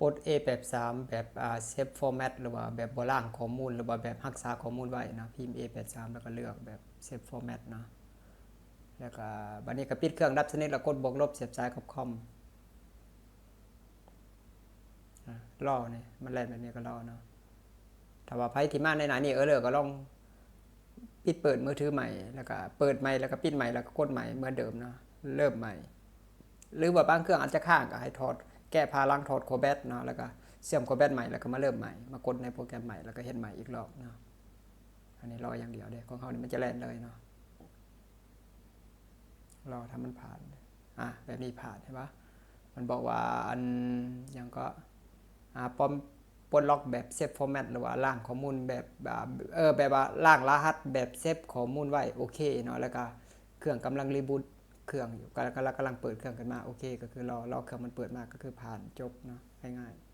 ปด A แบบ 3 แบบอ่าเซฟฟอร์แมตหรือว่าแบบบล่างข้อมูล หรือว่าแบบรักษาข้อมูลไว้นะพิมพ์ A แบบ3แล้วก็เลือกแบบเซฟฟอร์แมตนะแล้วก็บัดนี้ก็ปิดเครื่องดับสนิทแล้วกดบวกลบเสียบซ้ายกับคอมอะรอนี่มันแล่นแบบนี้ก็รอเนาะถ้าว่าไผที่มาในหน้านี้เออเลยก็ลองปิดเปิดมือถือใหม่แล้วก็เปิดใหม่แล้วก็ปิดใหม่แล้วก็กดใหม่เหมือนเดิมเนาะเริ่มใหม่ หรือว่าบางเครื่องอาจจะค้างก็ให้ถอด แก้พาล้างถอดโคแบตเนาะแล้วก็เสื่อมโคแบตใหม่แล้วก็มาเริ่มใหม่มากดในโปรแกรมใหม่แล้วก็เฮ็ดใหม่อีกรอบเนาะอันนี้รออย่างเดียวเด้ของเขานี่มันจะแล่นเลยเนาะรอถ้ามันผ่านอะแบบนี้ผ่านใช่ปะมันบอกว่าอันยังก็อ่าปอมปลดล็อกแบบเซฟฟอร์แมตหรือว่าล่างข้อมูลแบบแบบเออแบบว่าล่างรหัสแบบเซฟข้อมูลไว้โอเคเนาะแล้วก็เครื่องกำลังรีบูต เครื่องอยู่กำลังกำลังกำลังเปิดเครื่องกันมาโอเค ก็คือรอรอเครื่องมันเปิดมาก็คือผ่านจบเนาะง่ายๆ